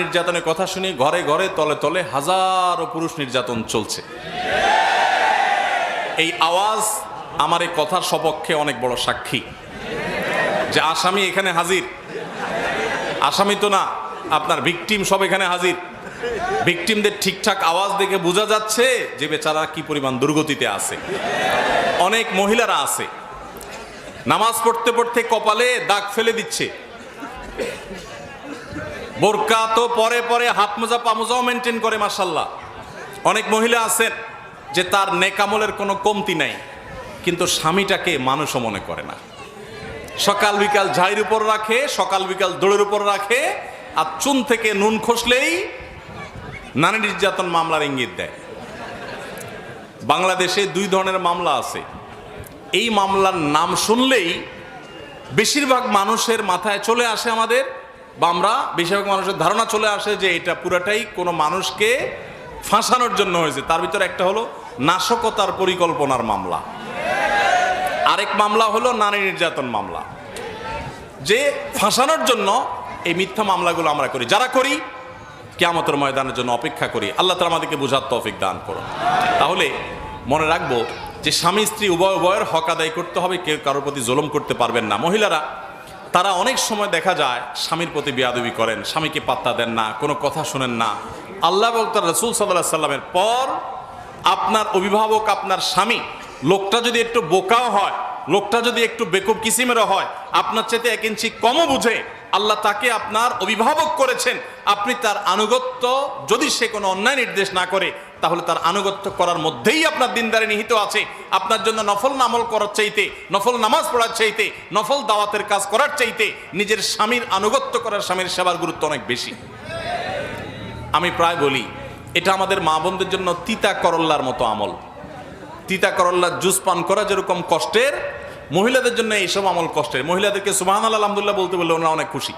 নির্যাতনের কথা শুনি, ঘরে ঘরে, তলে তলে হাজারো পুরুষ নির্যাতন চলছে। এই আওয়াজ আমার এই কথার সপক্ষে অনেক বড় সাক্ষী। যে আসামি এখানে হাজির, আসামি তো না, আপনার ভিকটিম সব এখানে হাজির। ভিকটিমদের ঠিকঠাক আওয়াজ দেখে বোঝা যাচ্ছে যে বেচারা কি পরিমাণ দুর্গতিতে আছে। অনেক মহিলারা আছে। নামাজ পড়তে পড়তে কপালে দাগ ফেলে দিচ্ছে। বোরকা তো পরে পরে হাত মোজা পামোজাও মেনটেন করে মাসাল্লাহ অনেক মহিলা আছেন যে তার নেকামলের কোনো কমতি নাই, কিন্তু স্বামীটাকে মানুষও মনে করে না। সকাল বিকাল ঝাড়ির উপর রাখে, সকাল বিকাল দৌড়ের উপর রাখে, আর চুন থেকে নুন খসলেই নারী নির্যাতন মামলার ইঙ্গিত দেয়। বাংলাদেশে দুই ধরনের মামলা আছে। এই মামলার নাম শুনলেই বেশিরভাগ মানুষের মাথায় চলে আসে আমাদের বা আমরা বেশিরভাগ মানুষের ধারণা চলে আসে যে এটা পুরাটাই কোনো মানুষকে ফাঁসানোর জন্য হয়েছে। তার ভিতরে একটা হলো নাশকতার পরিকল্পনার মামলা। আরেক মামলা হলো নারী নির্যাতন মামলা। যে ফাঁসানোর জন্য এই মিথ্যা মামলাগুলো আমরা করি। যারা করি, কেয়ামতের ময়দানের জন্য অপেক্ষা করি। আল্লাহ তালা আমাদেরকে বোঝার তৌফিক দান করুন। তাহলে মনে রাখব যে স্বামী স্ত্রী উভয় উভয়ের হক আদায় করতে হবে, কেউ কারোর প্রতি জুলুম করতে পারবেন না। মহিলারা তারা অনেক সময় দেখা যায় স্বামীর প্রতি বিয়াদবি করেন, স্বামীকে পাত্তা দেন না, কোনো কথা শোনেন না। আল্লাহ বক্তার তার রসুল সাল্লাহ সাল্লামের পর আপনার অভিভাবক, আপনার স্বামী, লোকটা যদি একটু বোকাও হয় লোকটা যদি একটু বেকুব কিসিমেরও হয়, আপনার চাইতে এক ইঞ্চি কমও বুঝে। আল্লাহ তাকে আপনার অভিভাবক করেছেন। আপনি তার আনুগত্য যদি সে কোনো অন্যায় নির্দেশ না করে, তাহলে তার আনুগত্য করার মধ্যেই আপনার দিনদারে নিহিত আছে। আপনার জন্য নফল নামল করার চাইতে, নফল নামাজ পড়ার চাইতে, নফল দাওয়াতের কাজ করার চাইতে নিজের স্বামীর আনুগত্য করার স্বামীর সেবার গুরুত্ব অনেক বেশি। আমি প্রায় বলি, এটা আমাদের মা বোনদের জন্য তিতা করল্লার মতো আমল। তিতা করল্লার জুস পান করা যেরকম কষ্টের, মহিলাদের জন্য এইসব আমল কষ্টের। মহিলাদেরকে সুবাহ আলহামদুলিল্লাহ বলতে বললে ওনারা অনেক খুশি।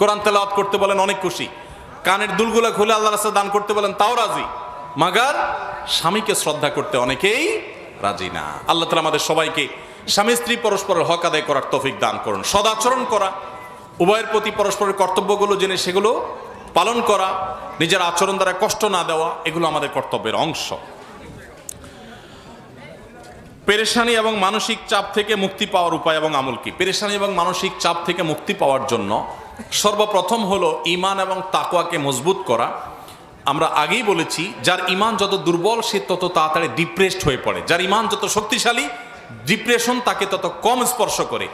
কোরআন তেলাওয়াত করতে বলেন অনেক খুশি। কানের দুলগুলা খুলে আল্লাহ রাস্তা দান করতে বলেন, তাও রাজি। মাগার স্বামীকে শ্রদ্ধা করতে অনেকেই রাজি না। আল্লাহ তালা আমাদের সবাইকে স্বামী, স্ত্রী পরস্পরের হক আদায় করার তফিক দান করুন। সদাচরণ করা, উভয়ের প্রতি পরস্পরের কর্তব্যগুলো জেনে সেগুলো পালন করা, নিজের আচরণ দ্বারা কষ্ট না দেওয়া, এগুলো আমাদের কর্তব্যের অংশ। পেরেশানি এবং মানসিক চাপ থেকে মুক্তি পাওয়ার উপায় এবং আমল কি? পেরেশানি এবং মানসিক চাপ থেকে মুক্তি পাওয়ার জন্য সর্বপ্রথম হলো ইমান এবং তাকোয়াকে মজবুত করা। আমরা আগেই বলেছি, যার ইমান যত দুর্বল, সে তত তাড়াতাড়ি ডিপ্রেসড হয়ে পড়ে। যার ইমান যত শক্তিশালী ডিপ্রেশন তাকে তত কম স্পর্শ করে।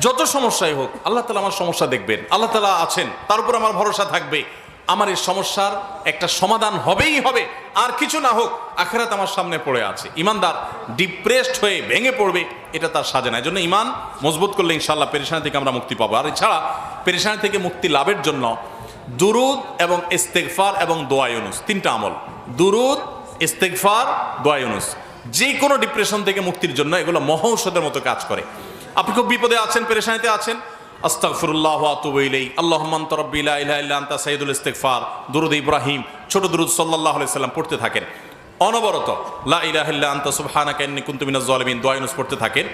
যত সমস্যাই হোক, আল্লাহ তালা আমার সমস্যা দেখবেন। আল্লাহ তালা আছেন, তার উপর আমার ভরসা থাকবে। আমার এই সমস্যার একটা সমাধান হবেই হবে। আর কিছু না হোক, আখেরাত আমার সামনে পড়ে আছে। ইমানদার ডিপ্রেসড হয়ে ভেঙে পড়বে, এটা তার সাজে না। এই জন্য ইমান মজবুত করলে ইনশাল্লাহ পেরেশানি থেকে আমরা মুক্তি পাবো। আর এছাড়া পেরেশানি থেকে মুক্তি লাভের জন্য দুরুদ এবং ইস্তেকফার এবং দোয়ায়ুনুস তিনটা আমল। দুরুদ ইস্তেকফার দোয়ায়ুনুস যে কোনো ডিপ্রেশন থেকে মুক্তির জন্য এগুলো মহৌষধের মতো কাজ করে। আপনি খুব বিপদে আছেন, পেরেশানিতে আছেন আস্তাগফিরুল্লাহ ওয়া আতুবু ইলাই আল্লাহুম্মা আনতা রাব্বি লা ইলাহা ইল্লা আনতা সাইয়্যিদুল ইস্তিগফার। দুরুদ ইব্রাহিম, ছোট দুরুদ সাল্লাল্লাহু আলাইহি সাল্লাম পড়তে থাকেন। অনবরত, লা ইলাহা ইল্লা আনতা, সুবহানাকা ইন্নী কুনতু মিনাজ জালিমিন পড়তে থাকেন।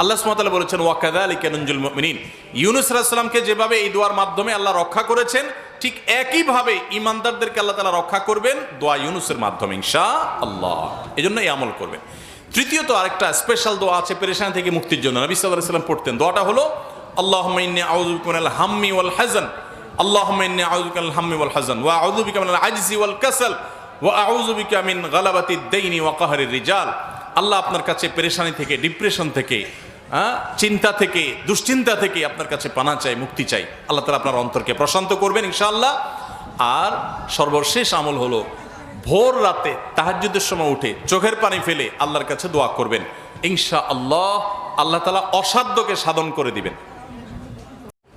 আল্লাহ সুবহানাহু তাআলা বলেছেন, ওয়া কাযালিকা নুনজুল মুমিনিন। ইউনুস আলাইহিস যেভাবে এই দোয়ার মাধ্যমে আল্লাহ রক্ষা করেছেন, ঠিক একইভাবে ইমানদারদেরকে আল্লাহ তাআলা রক্ষা করবেন দোয়া ইউনুসের মাধ্যমে, ইনশাআল্লাহ। এজন্য এই আমল করবেন। তৃতীয়ত আরেকটা স্পেশাল দোয়া আছে, পেরেশান থেকে মুক্তির জন্য। নবী আলাইহি সাল্লাম পড়তেন। দোয়াটা হলো ওয়াল হাযান। আল্লাহুম্মা ইন্নী আউযু বিকা মিনাল হাম্মি ওয়াল হাযান। ওয়া আউযু বিকা মিনাল আজজি ওয়াল কাসাল। ওয়া আউযু বিকা মিন গালাবাতিদ দাইনি ওয়া কাহরির রিজাল। আল্লাহ আপনার কাছে পেরেশানি থেকে, ডিপ্রেশন থেকে চিন্তা থেকে, দুশ্চিন্তা থেকে আপনার কাছে পানা চাই, মুক্তি চাই। আল্লাহ তালা আপনার অন্তরকে প্রশান্ত করবেন ইনশাআল্লাহ। আর সর্বশেষ আমল হলো, ভোর রাতে তাহাজ্জুদের সময় উঠে চোখের পানি ফেলে আল্লাহর কাছে দোয়া করবেন। ইনশা আল্লাহ আল্লাহ তালা অসাধ্যকে সাধন করে দিবেন।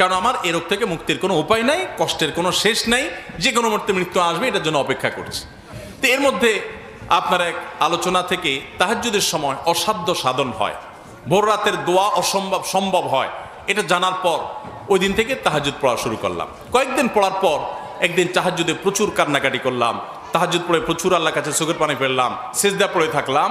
কারণ আমার এ রোগ থেকে মুক্তির কোনো উপায় নাই, কষ্টের কোনো শেষ নাই, যে কোনো মুহূর্তে মৃত্যু আসবে, এটার জন্য অপেক্ষা করছি। তো এর মধ্যে আপনার এক আলোচনা থেকে তাহাজ্জুদের সময় অসাধ্য সাধন হয়। ভোর রাতের দোয়া অসম্ভব সম্ভব হয়। এটা জানার পর ওই দিন থেকে তাহাজুদ পড়া শুরু করলাম। কয়েকদিন পড়ার পর একদিন তাহাজুদে প্রচুর কান্নাকাটি করলাম তাহাজুদ পড়ে প্রচুর আল্লাহ কাছে চোখের পানি ফেললাম, সেজদা পড়ে থাকলাম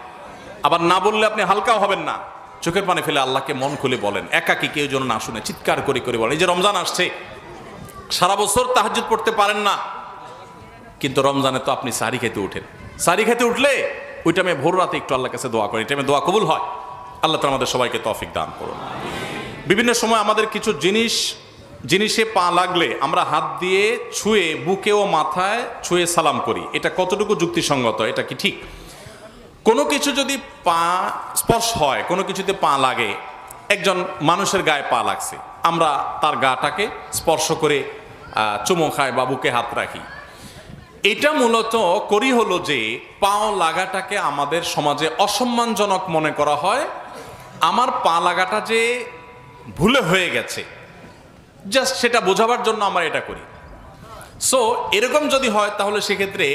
আবার না বললে আপনি হালকাও হবেন না। চোখের পানি ফেলে আল্লাহকে মন খুলে বলেন। একাকি কেউ যেন না শুনে চিৎকার করে করে বলেন এই যে রমজান আসছে, সারা বছর তাহাজ্জুদ পড়তে পারেন না। কিন্তু রমজানে তো আপনি সারি খেতে উঠেন। সারি খেতে উঠলে ওই টাইমে ভোর রাতে একটু আল্লাহর কাছে দোয়া এই টাইমে দোয়া কবুল হয়। আল্লাহ তো আমাদের সবাইকে তৌফিক দান করুন। বিভিন্ন সময় আমাদের কিছু জিনিস, জিনিসে পা লাগলে আমরা হাত দিয়ে ছুঁয়ে বুকে ও মাথায় ছুঁয়ে সালাম করি। এটা কতটুকু যুক্তিসঙ্গত, এটা কি ঠিক? কোনো কিছু যদি পা স্পর্শ হয়, কোনো কিছুতে পা লাগে, একজন মানুষের গায়ে পা লাগছে, আমরা তার গাটাকে স্পর্শ করে চুমো খাই বা বুকে হাত রাখি। এটা মূলত করি হলো যে, পাও লাগাটাকে আমাদের সমাজে অসম্মানজনক মনে করা হয়। আমার পা লাগাটা যে ভুলে হয়ে গেছে জাস্ট সেটা বোঝাবার জন্য আমরা এটা করি। সো এরকম যদি হয়, তাহলে সেক্ষেত্রে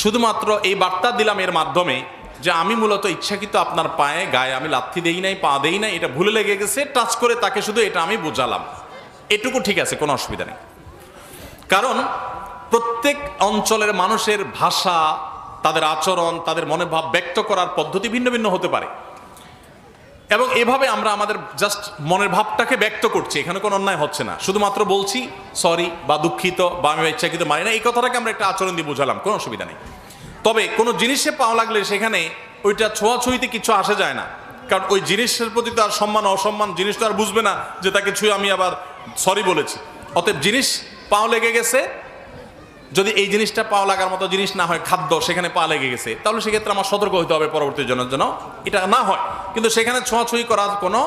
শুধুমাত্র এই বার্তা দিলাম এর মাধ্যমে যে আমি মূলত ইচ্ছাকৃত আপনার পায়ে, গায়ে আমি লাথি দেই নাই, পা দেই নাই, এটা ভুলে লেগে গেছে টাচ করে তাকে শুধু এটা আমি বোঝালাম। এটুকু ঠিক আছে, কোনো অসুবিধা নেই। কারণ প্রত্যেক অঞ্চলের মানুষের ভাষা, তাদের আচরণ, তাদের মনে ভাব ব্যক্ত করার পদ্ধতি ভিন্ন ভিন্ন হতে পারে। এবং এভাবে আমরা আমাদের জাস্ট মনের ভাবটাকে ব্যক্ত করছি, এখানে কোনো অন্যায় হচ্ছে না। শুধুমাত্র বলছি সরি বা দুঃখিত বা আমি ইচ্ছাকৃত মানি না, এই কথাটাকে আমরা একটা আচরণ দিয়ে বুঝালাম, কোনো অসুবিধা নেই। তবে কোনো জিনিসে পাওয়া লাগলে সেখানে ওইটা ছোঁয়াছুঁইতে কিছু আসে যায় না। কারণ ওই জিনিসের প্রতি তো আর সম্মান, অসম্মান জিনিস তো আর বুঝবে না যে তাকে ছুঁয়ে আমি আবার সরি বলেছি। অতএব জিনিস পাও লেগে গেছে। যদি এই জিনিসটা পাওয়া লাগার মতো জিনিস না হয়, খাদ্য সেখানে পা লেগে গেছে, তাহলে সেক্ষেত্রে আমার সতর্ক হতে হবে পরবর্তী জনের জন্য। এটা না হয়। কিন্তু সেখানে ছোঁয়াছুঁই করার কোনো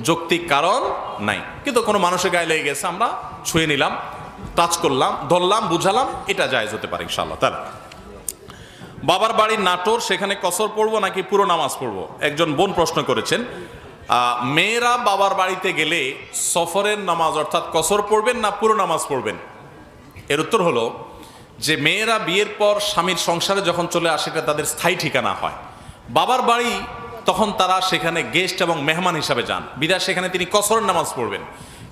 যৌক্তিক কারণ নাই। কিন্তু কোনো মানুষের গায়ে লেগে গেছে, আমরা ছুঁয়ে নিলাম টাচ করলাম, ধরলাম, বুঝালাম, এটা জায়েজ হতে পারে ইনশাল্লাহ তার বাবার বাড়ির নাটোর, সেখানে কসর পড়ব নাকি পুরো নামাজ পড়ব? একজন বোন প্রশ্ন করেছেন মেয়েরা বাবার বাড়িতে গেলে সফরের নামাজ অর্থাৎ কসর পড়বেন না পুরো নামাজ পড়বেন? এর উত্তর হলো যে মেয়েরা বিয়ের পর স্বামীর সংসারে যখন চলে আসে, এটা তাদের স্থায়ী ঠিকানা হয়। বাবার বাড়ি তখন তারা সেখানে গেস্ট এবং মেহমান হিসাবে যান। বিদায় সেখানে তিনি কসর নামাজ পড়বেন।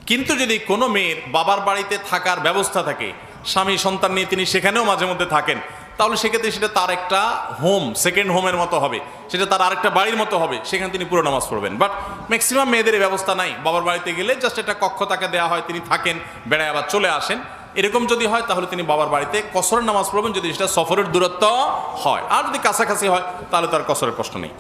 কিন্তু যদি কোনো মেয়ের বাবার বাড়িতে থাকার ব্যবস্থা থাকে, স্বামী সন্তান নিয়ে তিনি সেখানেও মাঝে মধ্যে থাকেন তাহলে সেক্ষেত্রে সেটা তার একটা হোম সেকেন্ড হোমের মতো হবে। সেটা তার আরেকটা বাড়ির মতো হবে। সেখানে তিনি পুরো নামাজ পড়বেন। বাট ম্যাক্সিমাম মেয়েদের ব্যবস্থা নাই। বাবার বাড়িতে গেলে জাস্ট একটা কক্ষ তাকে দেওয়া হয়, তিনি থাকেন, বেড়ায় আবার চলে আসেন। এরকম যদি হয়, তাহলে তিনি বাবার বাড়িতে কসরের নামাজ পড়বেন, যদি সেটা সফরের দূরত্ব হয়। আর যদি কাছাকাছি হয়, তাহলে তার কসরের প্রশ্ন নেই।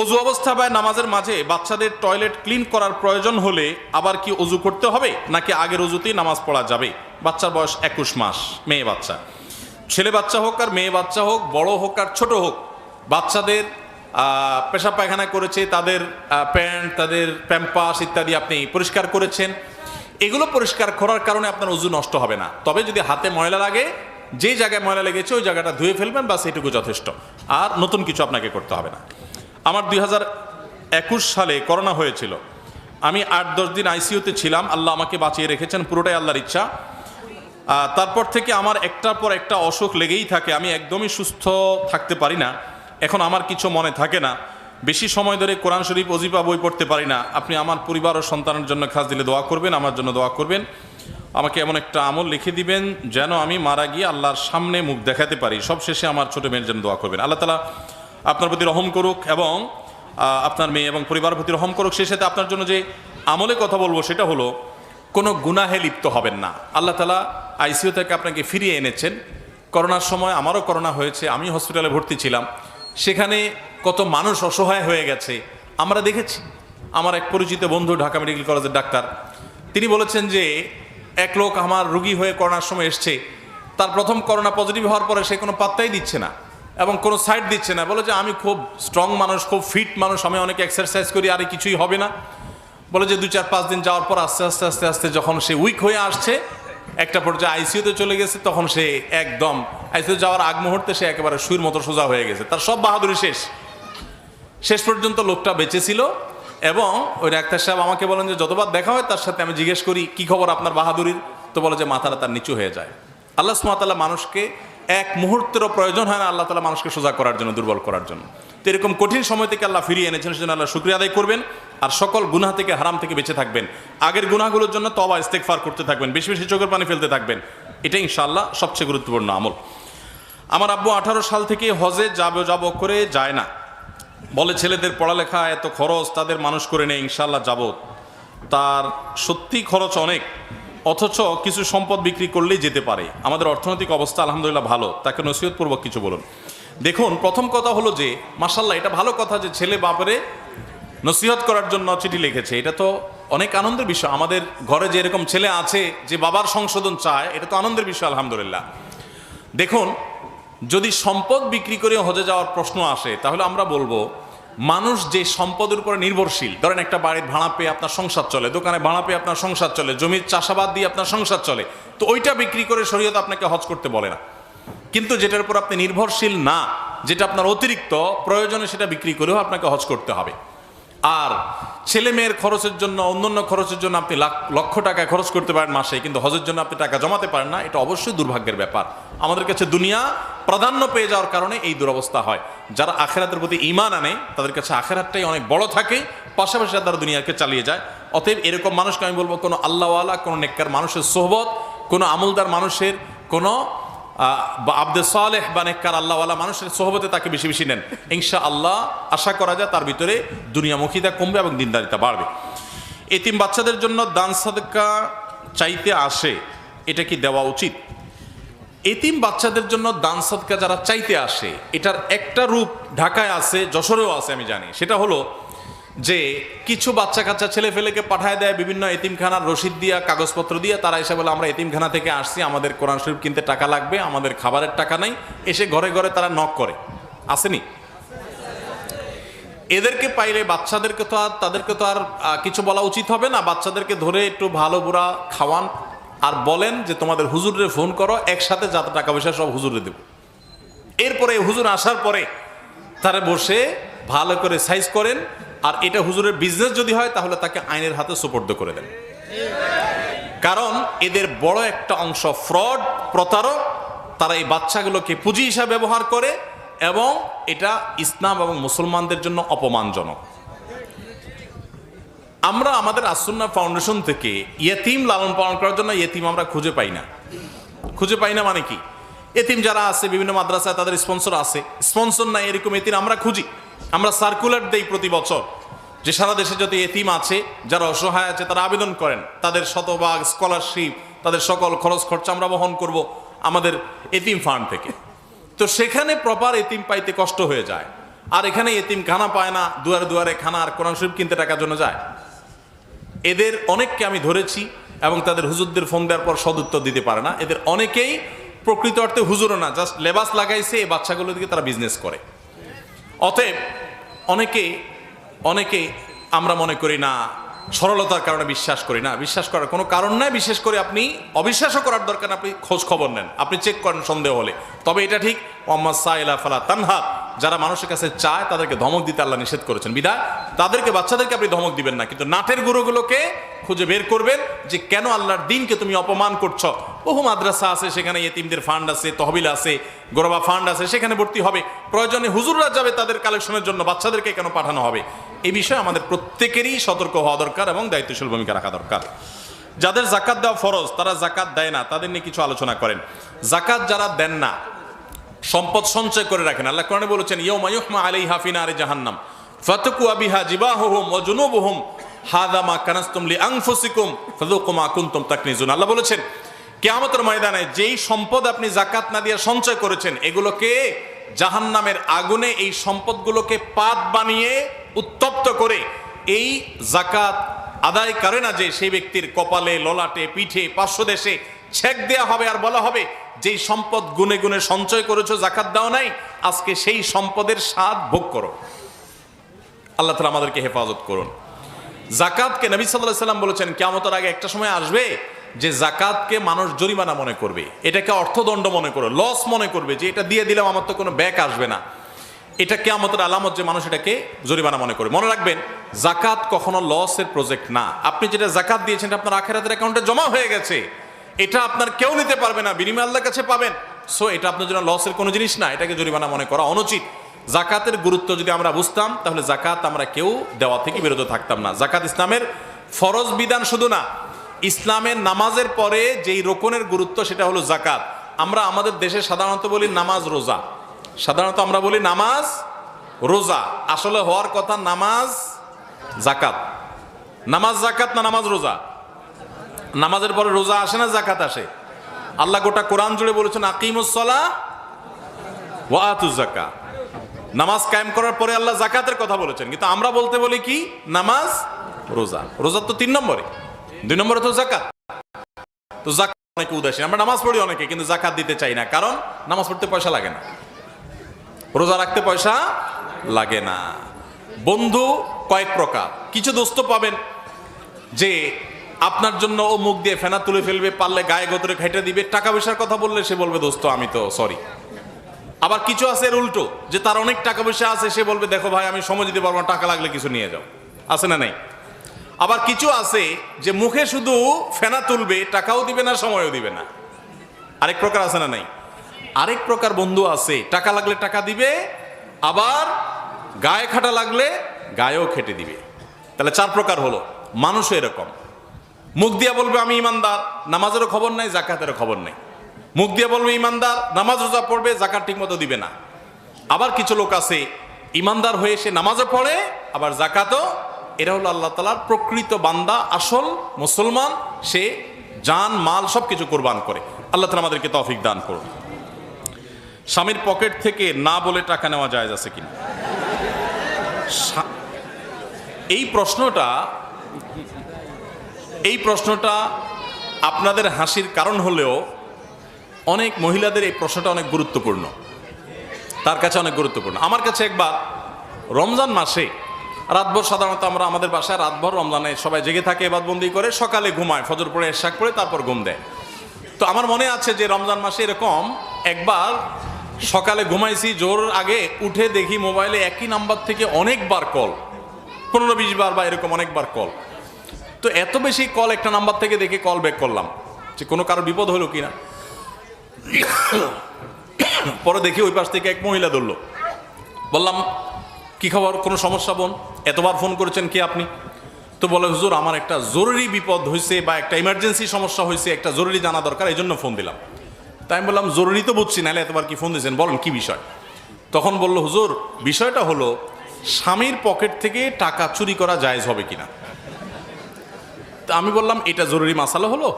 অজু অবস্থা বা নামাজের মাঝে বাচ্চাদের টয়লেট ক্লিন করার প্রয়োজন হলে আবার কি অজু করতে হবে? নাকি আগের অজুতেই নামাজ পড়া যাবে? বাচ্চার বয়স একুশ মাস, মেয়ে বাচ্চা। ছেলে বাচ্চা হোক আর মেয়ে বাচ্চা হোক, বড় হোক আর ছোট হোক, বাচ্চাদের পেশাব পায়খানা করেছে, তাদের প্যান্ট, তাদের প্যাম্পাস ইত্যাদি আপনি পরিষ্কার করেছেন। এগুলো পরিষ্কার করার কারণে আপনার উজু নষ্ট হবে না। তবে যদি হাতে ময়লা লাগে, যে জায়গায় ময়লা লেগেছে, ওই জায়গাটা ধুয়ে ফেলবেন বা এটুকু যথেষ্ট। আর নতুন কিছু আপনাকে করতে হবে না। আমার দুই হাজার একুশ সালে করোনা হয়েছিল। আমি আট দশ দিন আইসিইউতে ছিলাম, আল্লাহ আমাকে বাঁচিয়ে রেখেছেন, পুরোটাই আল্লাহর ইচ্ছা। তারপর থেকে আমার একটার পর একটা অসুখ লেগেই থাকে। আমি একদমই সুস্থ থাকতে পারি না। এখন আমার কিছু মনে থাকে না। বেশি সময় ধরে কোরআন শরীফ অজিপা বই পড়তে পারি না। আপনি আমার পরিবার ও সন্তানের জন্য খাস দিলে দোয়া করবেন, আমার জন্য দোয়া করবেন। আমাকে এমন একটা আমল লিখে দিবেন, যেন আমি মারা গিয়ে আল্লাহর সামনে মুখ দেখাতে পারি। সব শেষে আমার ছোট মেয়ের জন্য দোয়া করবেন। আল্লাহ তালা আপনার প্রতি রহম করুক এবং আপনার মেয়ে এবং পরিবার প্রতি রহম করুক। সেই সাথে আপনার জন্য যে আমলে কথা বলব সেটা হলো কোনো গুনাহে লিপ্ত হবেন না। আল্লাহ তালা আইসিইউ থেকে আপনাকে ফিরিয়ে এনেছেন। করোনার সময় আমারও করোনা হয়েছে আমি হসপিটালে ভর্তি ছিলাম। সেখানে কত মানুষ অসহায় হয়ে গেছে, আমরা দেখেছি। আমার এক পরিচিত বন্ধু, ঢাকা মেডিকেল কলেজের ডাক্তার, তিনি বলেছেন যে, এক লোক আমার রুগী হয়ে করোনার সময় এসছে, তার প্রথম করোনা পজিটিভ হওয়ার পরে সে কোনো পাত্তাই দিচ্ছে না এবং কোনো সাইড দিচ্ছে না। বলে যে, আমি খুব স্ট্রং মানুষ, খুব ফিট মানুষ, আমি অনেক এক্সারসাইজ করি, আর কিছুই হবে না। বলে যে দু চার পাঁচ দিন যাওয়ার পর আস্তে আস্তে আস্তে আস্তে যখন সে উইক হয়ে আসছে, একটা পর্যায়ে আইসিইউতে চলে গেছে, তখন সে একদম আইসিইউ যাওয়ার আগ মুহূর্তে সে একেবারে সুইর মতো সোজা হয়ে গেছে। তার সব বাহাদুরি শেষ। শেষ পর্যন্ত লোকটা বেঁচে ছিল এবং ওই ডাক্তার সাহেব আমাকে বলেন যে, যতবার দেখা হয় তার সাথে আমি জিজ্ঞেস করি, কি খবর আপনার বাহাদুরির? তো বলে যে, মাথাটা তার নিচু হয়ে যায়। আল্লাহ সুমাতাল্লাহ মানুষকে এক মুহূর্তেরও প্রয়োজন হয় না আল্লাহ তালা মানুষকে সোজা করার জন্য, দুর্বল করার জন্য। তো এরকম কঠিন সময় থেকে আল্লাহ ফিরিয়ে এনেছেন, সেজন্য আল্লাহ শুক্রিয়া আদায় করবেন। আর সকল গুনাহ থেকে, হারাম থেকে বেঁচে থাকবেন। আগের গুনাহগুলোর জন্য তবা ইস্তেকফার করতে থাকবেন। বেশি বেশি চোখের পানি ফেলতে থাকবেন। এটা ইনশাআল্লাহ সবচেয়ে গুরুত্বপূর্ণ আমল। আমার আব্বু আঠারো সাল থেকে হজে যাব যাব করে যায় না। বলে ছেলেদের পড়ালেখা এত খরচ, তাদের মানুষ করে নেই ইনশাল্লাহ যাব। তার সত্যি খরচ অনেক। অথচ কিছু সম্পদ বিক্রি করলেই যেতে পারে। আমাদের অর্থনৈতিক অবস্থা আলহামদুলিল্লাহ ভালো। তাকে নসিহতপূর্বক কিছু বলুন। দেখুন, প্রথম কথা হলো যে মাসাল্লাহ এটা ভালো কথা যে ছেলে বাপরে নসিহত করার জন্য চিঠি লিখেছে। এটা তো অনেক আনন্দের বিষয়। আমাদের ঘরে যে এরকম ছেলে আছে যে বাবার সংশোধন চায়, এটা তো আনন্দের বিষয় আলহামদুলিল্লাহ। দেখুন, যদি সম্পদ বিক্রি করে হজে যাওয়ার প্রশ্ন আসে, তাহলে আমরা বলব মানুষ যে সম্পদের উপর নির্ভরশীল, ধরেন একটা বাড়ির ভাড়া পেয়ে আপনার সংসার চলে, দোকানে ভাড়া পেয়ে আপনার সংসার চলে, জমির চাষাবাদ দিয়ে আপনার সংসার চলে, তো ওইটা বিক্রি করে শরীয়ত আপনাকে হজ করতে বলে না। কিন্তু যেটার উপর আপনি নির্ভরশীল না, যেটা আপনার অতিরিক্ত, প্রয়োজনে সেটা বিক্রি করেও আপনাকে হজ করতে হবে। আর ছেলে মেয়ের খরচের জন্য, অন্যান্য খরচের জন্য আপনি লক্ষ টাকা খরচ করতে পারেন মাসে, কিন্তু হজের জন্য আপনি টাকা জমাতে পারেন না, এটা অবশ্যই দুর্ভাগ্যের ব্যাপার। আমাদের কাছে দুনিয়া প্রাধান্য পেয়ে যাওয়ার কারণে এই দুরবস্থা হয়। যারা আখেরাতের প্রতি ইমান আনে, তাদের কাছে আখেরাতটাই অনেক বড় থাকে, পাশাপাশি তারা দুনিয়াকে চালিয়ে যায়। অতএব এরকম মানুষকে আমি বলব, কোনো আল্লাহওয়ালা, কোনো নেককার মানুষের সোহবত, কোনো আমলদার মানুষের কোনো আব্দে সালেহ বা নেককার আল্লাহওয়ালা মানুষের সোহবতে তাকে বেশি বেশি নেন। ইনশা আল্লাহ আশা করা যায় তার ভিতরে দুনিয়ামুখিতা কমবে এবং দিনদারিতা বাড়বে। এতিম বাচ্চাদের জন্য দান সাদকা চাইতে আসে, এটা কি দেওয়া উচিত? এতিম বাচ্চাদের জন্য দান সদকা যারা চাইতে আসে, এটার একটা রূপ ঢাকায় আছে, যশোরেও আছে, আমি জানি। সেটা হলো যে কিছু বাচ্চা কাচ্চা ছেলে ফেলেকে পাঠায় দেয় বিভিন্ন এতিমখানার রসিদ দিয়া, কাগজপত্র দিয়ে। তারা এসে বলে, আমরা এতিমখানা থেকে আসছি, আমাদের কোরআন শরীফ কিনতে টাকা লাগবে, আমাদের খাবারের টাকা নাই। এসে ঘরে ঘরে তারা নক করে। আসেনি? এদেরকে পাইলে বাচ্চাদেরকে তো আর তাদেরকে তো আর কিছু বলা উচিত হবে না। বাচ্চাদেরকে ধরে একটু ভালো বুড়া খাওয়ান আর বলেন যে, তোমাদের হুজুরে ফোন করো, একসাথে যাতে টাকা পয়সা সব হুজুরে দেব। এরপরে হুজুর আসার পরে তারা বসে ভালো করে সাইজ করেন আর এটা হুজুরের বিজনেস যদি হয়, তাহলে তাকে আইনের হাতে সুপর্দ করে দেন। কারণ এদের বড় একটা অংশ ফ্রড প্রতারক, তারা এই বাচ্চাগুলোকে পুঁজি হিসাবে ব্যবহার করে এবং এটা ইসলাম এবং মুসলমানদের জন্য অপমানজনক। আমরা আমাদের আসন্না ফাউন্ডেশন থেকে ইয়েতিম লালন পালন করার জন্য ইয়েতিম আমরা খুঁজে পাই না। খুঁজে পাই না মানে কি? এতিম যারা আছে, বিভিন্ন মাদ্রাসায় তাদের স্পন্সর আছে। স্পন্সর নাই এরকম এতিম আমরা খুঁজি। আমরা সার্কুলার দেই প্রতি বছর। যে সারা দেশে যত এতিম আছে, যারা অসহায় আছে, তারা আবেদন করেন। তাদের শতভাগ স্কলারশিপ তাদের সকল খরচ খরচা আমরা বহন করব আমাদের এতিম ফান্ড থেকে। তো সেখানে প্রপার এতিম পাইতে কষ্ট হয়ে যায়। আর এখানে এতিম খানা পায় না, দুয়ারে দুয়ারে খানা আর কোরআন শরীফ কিনতে টাকার জন্য যায়। এদের অনেককে আমি ধরেছি এবং তাদের হুজুরদের ফোন দেওয়ার পর সদুত্তর দিতে পারে না। এদের অনেকেই প্রকৃত অর্থে হুজুরও না জাস্ট লেবাস লাগাইছে, এই বাচ্চাগুলো দিকে তারা বিজনেস করে। অতএব অনেকে অনেকে আমরা মনে করি না, সরলতার কারণে বিশ্বাস করি না। বিশ্বাস করার কোনো কারণ নাই, বিশেষ করে আপনি অবিশ্বাসও করার দরকার আপনি খোঁজ খবর নেন। আপনি চেক করেন সন্দেহ হলে। তবে এটা ঠিক মোহাম্মদ সাইলা ফালা তানহার যারা মানুষের কাছে চায় তাদেরকে ধমক দিতে আল্লাহ নিষেধ করেছেন। বিদায়। তাদেরকে, বাচ্চাদেরকে আপনি ধমক দিবেন না। কিন্তু নাটের গুরুগুলোকে খুঁজে বের করবেন যে কেন আল্লাহর দিনকে তুমি অপমান করছ। বহু মাদ্রাসা আছে, সেখানে এতিমদের ফান্ড আছে, তহবিল আছে, গোরবা ফান্ড আছে, সেখানে ভর্তি হবে। প্রয়োজনে হুজুররা যাবে তাদের কালেকশনের জন্য, বাচ্চাদেরকে কেন পাঠানো হবে? এই বিষয়ে আমাদের প্রত্যেকেরই সতর্ক হওয়া দরকার এবং দায়িত্বশীল ভূমিকা রাখা দরকার। যাদের জাকাত দেওয়া ফরজ, তারা জাকাত দেয় না, তাদের নিয়ে কিছু আলোচনা করেন। জাকাত যারা দেন না সম্পদ সঞ্চয় করে রাখেন। আল্লাহ কোরআনে বলেছেন ইয়ৌমা ইউহমা আলাইহা ফি নারে জাহান্নাম। ফাতকু আবিহা জিবাহুহুম ওয়া জুনুবুহুম। হাদা মা কানাস্তুম লি আনফুসিকুম ফাযুকু মা কুনতুম তাকনিজুন। আল্লাহ বলেছেন, কিয়ামতের ময়দানে যেই সম্পদ আপনি জাকাত না দিয়ে সঞ্চয় করেছেন, এগুলোকে জাহান্নামের আগুনে এই সম্পদগুলোকে পাত বানিয়ে উত্তপ্ত করে, এই জাকাত আদায় করে না যে সেই ব্যক্তির কপালে, ললাটে, পিঠে পার্শ্ব দেশে ছেক দেয়া হবে আর বলা হবে যেই সম্পদ গুনে গুনে সঞ্চয় করেছ, জাকাত দাও নাই, আজকে সেই সম্পদের স্বাদ ভোগ করো। আল্লাহ তালা আমাদেরকে হেফাজত করুন। জাকাতকে নবী সাল্লাহ সাল্লাম বলেছেন কেমতের আগে একটা সময় আসবে যে জাকাতকে মানুষ জরিমানা মনে করবে। এটাকে অর্থদণ্ড মনে করবে লস মনে করবে যে এটা দিয়ে দিলাম, আমার তো কোনো ব্যাক আসবে না। এটা কেয়ামতের আলামত যে মানুষ এটাকে জরিমানা মনে করে মনে রাখবেন, জাকাত কখনো লসের প্রজেক্ট না। আপনি যেটা জাকাত দিয়েছেন আপনার আখেরাতের অ্যাকাউন্টে জমা হয়ে গেছে। এটা আপনার কেউ নিতে পারবে না, বিনিময় আল্লাহর কাছে পাবেন। সো এটা আপনার জন্য লসের কোনো জিনিস না, এটাকে জরিমানা মনে করা অনুচিত। জাকাতের গুরুত্ব যদি আমরা বুঝতাম, তাহলে জাকাত আমরা কেউ দেওয়া থেকে বিরত থাকতাম না। জাকাত ইসলামের ফরজ বিধান শুধু না, ইসলামের নামাজের পরে যেই রোকনের গুরুত্ব, সেটা হলো জাকাত। আমরা আমাদের দেশে সাধারণত বলি নামাজ রোজা। সাধারণত আমরা বলি নামাজ রোজা। আসলে হওয়ার কথা নামাজ জাকাত। নামাজ জাকাত না নামাজ রোজা? নামাজের পরে রোজা আসে না জাকাত আসে? আল্লাহ গোটা কোরআন জুড়ে বলেছেন আকিমুসলা ওয়াতুজ জাকা নামাজ কায়েম করার পরে আল্লাহ জাকাতের কথা বলেছেন, কিন্তু আমরা বলতে বলি কি? নামাজ, রোজা। রোজা তো তিন নম্বরে দুই নম্বরে তো জাকাত তো জাকাত অনেকে উদাসীন। আমরা নামাজ পড়ি অনেকে, কিন্তু জাকাত দিতে চাই না, কারণ নামাজ পড়তে পয়সা লাগে না। রোজা রাখতে পয়সা লাগে না। বন্ধু কয়েক প্রকার। কিছু দোস্ত পাবেন যে আপনার জন্য ও মুখ দিয়ে ফেনা তুলে ফেলবে পারলে গায়ে গতরে খাইটে দিবে টাকা পয়সার কথা বললে সে বলবে দোস্ত আমি তো সরি আবার কিছু আছে এর উল্টো যে তার অনেক টাকা পয়সা আছে সে বলবে দেখো ভাই আমি সময় দিতে পারব না, টাকা লাগলে কিছু নিয়ে যাও। আছে না নাই? আবার কিছু আছে যে মুখে শুধু ফেনা তুলবে টাকাও দিবে না সময়ও দিবে না। আরেক প্রকার আছে না নাই? আরেক প্রকার বন্ধু আছে টাকা লাগলে টাকা দিবে আবার গায়ে খাটা লাগলে গায়েও খেটে দিবে। তাহলে চার প্রকার হলো মানুষও এরকম। মুখ দিয়া বলবে, আমি ইমানদার, নামাজেরও খবর নাই জাকাতেরও খবর নেই। মুখ দিয়ে বলবে, ইমানদার, নামাজ রোজা পড়বে জাকাত ঠিক মতো দিবে না। আবার কিছু লোক আছে, ইমানদার হয়ে সে নামাজও পড়ে, আবার জাকাতও এরা হলো আল্লাহ তালার প্রকৃত বান্দা, আসল মুসলমান, সে জান, মাল সব কিছু কোরবান করে। আল্লাহ তালা আমাদেরকে তৌফিক দান করুন। স্বামীর পকেট থেকে না বলে টাকা নেওয়া যায় আছে কিনা? এই প্রশ্নটা এই প্রশ্নটা আপনাদের হাসির কারণ হলেও অনেক মহিলাদের এই প্রশ্নটা অনেক গুরুত্বপূর্ণ। তার কাছে অনেক গুরুত্বপূর্ণ। আমার কাছে একবার রমজান মাসে, রাতভর সাধারণত আমরা আমাদের বাসায় রাতভর রমজানে সবাই জেগে থাকে, এবাদবন্দি করে, সকালে ঘুমায়, ফজর পড়ে, এশাক পড়ে, তারপর ঘুম দেয়। তো আমার মনে আছে যে রমজান মাসে এরকম একবার সকালে ঘুমাইছি, জোর আগে উঠে দেখি মোবাইলে একই নাম্বার থেকে অনেকবার কল, পনেরো বিশ বার বা এরকম অনেকবার কল। তো এত বেশি কল একটা নাম্বার থেকে দেখে কল ব্যাক করলাম যে কোনো কারও বিপদ হলো কি না পরে দেখি ওই পাশ থেকে এক মহিলা ধরলো। বললাম, কি খবর? কোনো সমস্যা বোন? এতবার ফোন করেছেন কি আপনি? তো বলে, হুজুর, আমার একটা জরুরি বিপদ হয়েছে বা একটা ইমার্জেন্সি সমস্যা হয়েছে একটা জরুরি জানা দরকার, এই জন্য ফোন দিলাম। তাই আমি বললাম, জরুরি তো বুঝছি, নাহলে এতবার কি ফোন দিয়েছেন? বলেন, কি বিষয়? তখন বলল, হুজুর, বিষয়টা হলো, স্বামীর পকেট থেকে টাকা চুরি করা জায়েজ হবে কিনা? তা আমি বললাম, এটা জরুরি মাসালা হলো?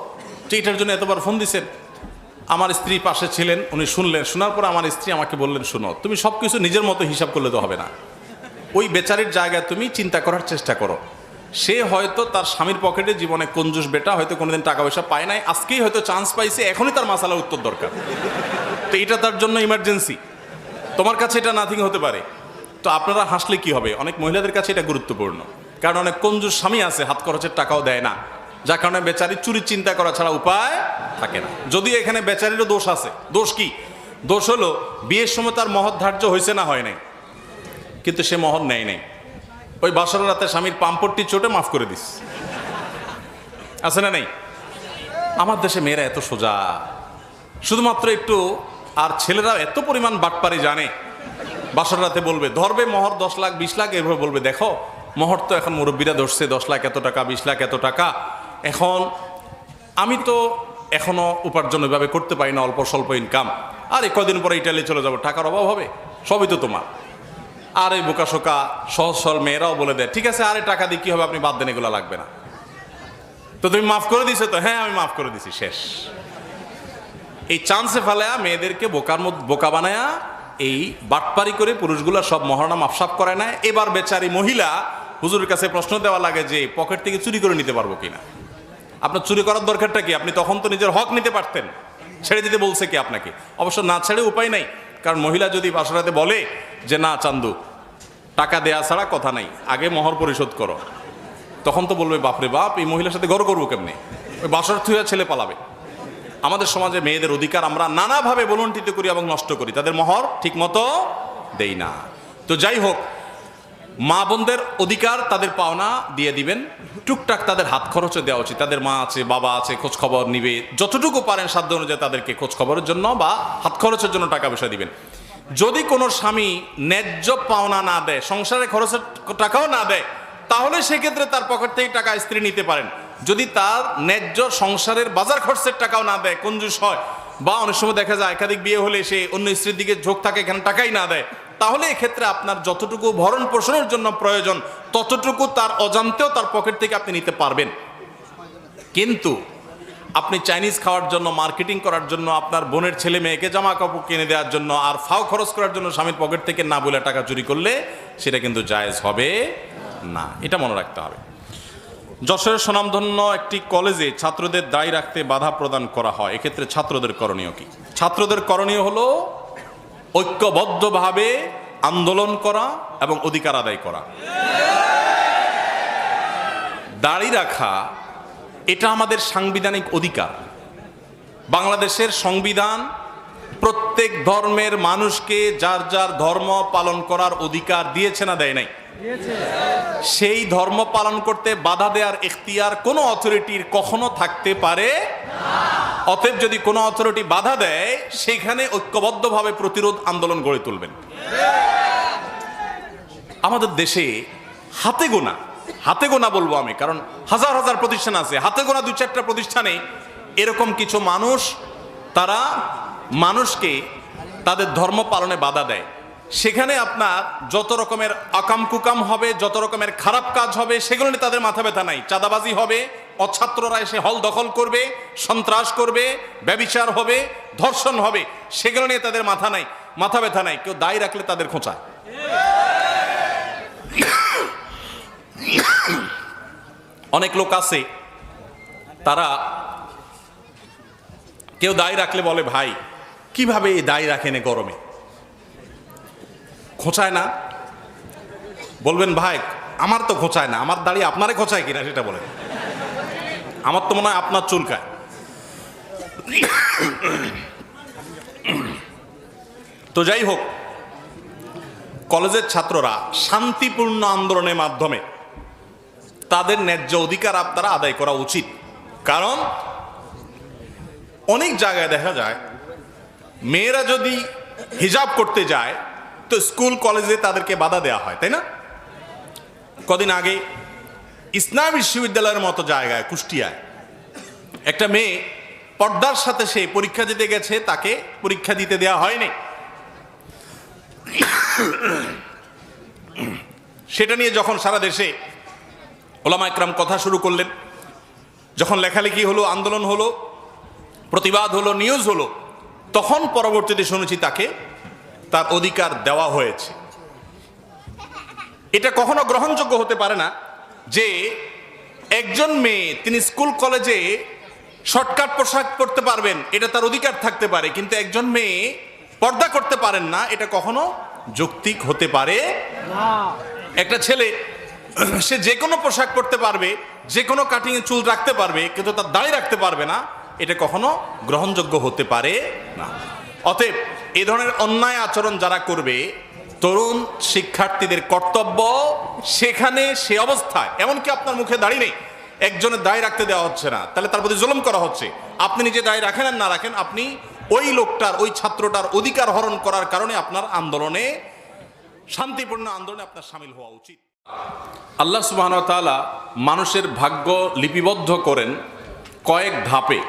যে এটার জন্য এতবার ফোন দিছেন আমার স্ত্রী পাশে ছিলেন, উনি শুনলেন। শোনার পর আমার স্ত্রী আমাকে বললেন, শুনো, তুমি সব কিছু নিজের মতো হিসাব করলে তো হবে না। ওই বেচারির জায়গায় তুমি চিন্তা করার চেষ্টা করো। সে হয়তো তার স্বামীর পকেটে জীবনে কঞ্জুস বেটা, হয়তো কোনোদিন টাকা পয়সা পায় নাই। আজকেই হয়তো চান্স পাইছে, এখনই তার মাসালা উত্তর দরকার। তো এটা তার জন্য ইমার্জেন্সি তোমার কাছে এটা নাথিং হতে পারে। তো আপনারা হাসলে কি হবে? অনেক মহিলাদের কাছে এটা গুরুত্বপূর্ণ। কারণ অনেক কঞ্জুস স্বামী আছে, হাত খরচের টাকাও দেয় না। যার কারণে বেচারি চুরি চিন্তা করা ছাড়া উপায় থাকে না। যদি এখানে বেচারিরও দোষ আছে, দোষ কি? দোষ হলো, বিয়ের সময় তার মহৎ ধার্য হয়েছে না হয় নাই। কিন্তু সে মহৎ নেয় নাই। ওই বাসর রাতে স্বামীর পাম্পটটি চোটে মাফ করে দিস। আছে না নেই? আমার দেশে মেয়েরা এত সোজা। শুধুমাত্র একটু, আর ছেলেরা এত পরিমাণ বাটপারি জানে। বাসর রাতে বলবে, ধরবে মহর দশ লাখ, বিশ লাখ, এভাবে বলবে, দেখো মহর তো এখন মুরব্বীরা ধরছে, দশ লাখ এত টাকা, বিশ লাখ এত টাকা। এখন আমি তো এখনও উপার্জন ওইভাবে করতে পারি না, অল্প স্বল্প ইনকাম আর, কদিন পরে ইটালি চলে যাব, টাকার অভাব হবে? সবই তো তোমার। আর এই বোকাশোকা সহজ সরল মেয়েরাও বলে দেয়, ঠিক আছে, আরে, টাকা দিয়ে কী হবে? আপনি বাদ দেন, এগুলো লাগবে না। তো তুমি মাফ করে দিছো তো? হ্যাঁ আমি মাফ করে দিছি, শেষ। এই চান্সে ফেলায়া মেয়েদেরকে বোকার মধ্যে, বোকা বানায়া এই বাটপারি করে পুরুষগুলা সব মহারণা মাফসাফ করে না এবার বেচারি মহিলা হুজুরের কাছে প্রশ্ন দেওয়া লাগে যে পকেট থেকে চুরি করে নিতে পারব কিনা? আপনার চুরি করার দরকারটা কি? আপনি তখন তো নিজের হক নিতে পারতেন। ছেড়ে দিতে বলছে কি আপনাকে? অবশ্য না ছেড়ে উপায় নাই। কারণ মহিলা যদি বাসরাতে বলে যে, না চান্দু, টাকা দেয়া ছাড়া কথা নাই, আগে মহর পরিশোধ করো। তখন তো বলবে, বাপরে বাপ, এই মহিলার সাথে গড় করব কেমনে? ওই বাসর থুয়া ছেলে পালাবে। আমাদের সমাজে মেয়েদের অধিকার আমরা নানাভাবে বলন্টিত করি এবং নষ্ট করি। তাদের মহর ঠিক মতো দেই না। তো যাই হোক মা বোনদের অধিকার তাদের পাওনা দিয়ে দিবেন। টুকটাক তাদের হাত খরচে দেওয়া উচিত। তাদের মা আছে, বাবা আছে খোঁজ খবর নিবে। যতটুকু পারেন সাধ্য অনুযায়ী তাদেরকে খোঁজ খবরের জন্য বা হাত খরচের জন্য টাকা পয়সা দিবেন। যদি কোনো স্বামী ন্যায্য পাওনা না দেয়, সংসারে খরচের টাকাও না দেয়, তাহলে সেক্ষেত্রে তার পকেট থেকে টাকা স্ত্রী নিতে পারেন। যদি তার ন্যায্য সংসারের বাজার খরচের টাকাও না দেয়, কঞ্জুস হয়, বা অনেক সময় দেখা যায় একাধিক বিয়ে হলে সে অন্য স্ত্রীর দিকে ঝোঁক থাকে, এখানে টাকাই না দেয় তাহলে এক্ষেত্রে আপনার যতটুকু ভরণ পোষণের জন্য প্রয়োজন, ততটুকু তার অজান্তেও তার পকেট থেকে আপনি নিতে পারবেন। কিন্তু আপনি চাইনিজ খাওয়ার জন্য, মার্কেটিং করার জন্য, আপনার বোনের ছেলে মেয়েকে জামা কাপড় কিনে দেওয়ার জন্য, আর ফাও খরচ করার জন্য স্বামীর পকেট থেকে না বলে টাকা চুরি করলে সেটা কিন্তু জায়েজ হবে না। এটা মনে রাখতে হবে। যশোরের সুনামধন্য একটি কলেজে ছাত্রদের দায়ী রাখতে বাধা প্রদান করা হয়। এক্ষেত্রে ছাত্রদের করণীয় কি? ছাত্রদের করণীয় হলো ঐক্যবদ্ধভাবে আন্দোলন করা এবং অধিকার আদায় করা। দাড়ি রাখা, এটা আমাদের সাংবিধানিক অধিকার। বাংলাদেশের সংবিধান প্রত্যেক ধর্মের মানুষকে যার যার ধর্ম পালন করার অধিকার দিয়েছে না দেয় নাই। সেই ধর্ম পালন করতে বাধা দেওয়ার এখতিয়ার কোনো অথরিটির কখনো থাকতে পারে অতএব যদি কোনো অথরিটি বাধা দেয়, সেখানে ঐক্যবদ্ধভাবে প্রতিরোধ আন্দোলন গড়ে তুলবেন। আমাদের দেশে হাতে গোনা হাতে গোনা বলব আমি, কারণ হাজার হাজার প্রতিষ্ঠান আছে, হাতে গোনা দু চারটা প্রতিষ্ঠানে এরকম কিছু মানুষ, তারা মানুষকে তাদের ধর্ম পালনে বাধা দেয়। সেখানে আপনার যত রকমের আকাম কুকাম হবে, যত রকমের খারাপ কাজ হবে, সেগুলো নিয়ে তাদের মাথা ব্যথা নাই, চাঁদাবাজি হবে অছাত্ররা এসে হল দখল করবে, সন্ত্রাস করবে, ব্যবিচার হবে, ধর্ষণ হবে, সেগুলো নিয়ে তাদের মাথা নাই, মাথা ব্যথা নাই, কেউ দায় রাখলে তাদের খোঁচা। অনেক লোক আছে, তারা কেউ দায় রাখলে বলে, ভাই, কীভাবে এই দায় রাখেন গরমে? খোঁচায় না। বলবেন, ভাই, আমার তো খোঁচায় না, আমার দাড়ি আপনারে খোঁচায় কিনা সেটা বলেন। আমার তো মনে হয় আপনার চুলকায় তো যাই হোক, কলেজের ছাত্ররা শান্তিপূর্ণ আন্দোলনের মাধ্যমে তাদের ন্যায্য অধিকার আপনারা আদায় করা উচিত। কারণ অনেক জায়গায় দেখা যায়, মেয়েরা যদি হিজাব করতে যায়, তো স্কুল, কলেজে তাদেরকে বাধা দেওয়া হয়, তাই না? কদিন আগে ইসলাম বিশ্ববিদ্যালয়ের মতো জায়গায়, কুষ্টিয়ায়। একটা মেয়ে পর্দার সাথে সে পরীক্ষা দিতে গেছে, তাকে পরীক্ষা দিতে দেওয়া হয়নি। সেটা নিয়ে যখন সারা দেশে ওলামা একরাম কথা শুরু করলেন, যখন লেখালেখি হলো, আন্দোলন হলো, প্রতিবাদ হলো, নিউজ হলো, তখন পরবর্তীতে শুনেছি তাকে তার অধিকার দেওয়া হয়েছে। এটা কখনো গ্রহণযোগ্য হতে পারে না যে একজন মেয়ে তিনি স্কুল, কলেজে শর্টকাট পোশাক পরতে পারবেন, এটা তার অধিকার থাকতে পারে, কিন্তু একজন মেয়ে পর্দা করতে পারেন না, এটা কখনো যৌক্তিক হতে পারে একটা ছেলে, সে যে কোনো পোশাক পরতে পারবে, যে কোনো কাটিংয়ে চুল রাখতে পারবে, কিন্তু তার দাড়ি রাখতে পারবে না, এটা কখনো গ্রহণযোগ্য হতে পারে না। অতএব, এ ধরনের অন্যায় আচরণ যারা করবে তরুণ শিক্ষার্থীদের কর্তব্য সেখানে সে অবস্থায়। এমনকি আপনার মুখে দাঁড়িয়ে নেই। একজনের দায় রাখতে দেওয়া হচ্ছে না। তাহলে তার প্রতি জুলুম করা হচ্ছে। আপনি নিজে দায় রাখেন আর না রাখেন, আপনি ওই লোকটার, ওই ছাত্রটার অধিকার হরণ করার কারণে আপনার আন্দোলনে, শান্তিপূর্ণ আন্দোলনে আপনার সামিল হওয়া উচিত। আল্লাহ তাআলা মানুষের ভাগ্য লিপিবদ্ধ করেন কয়েক ধাপে।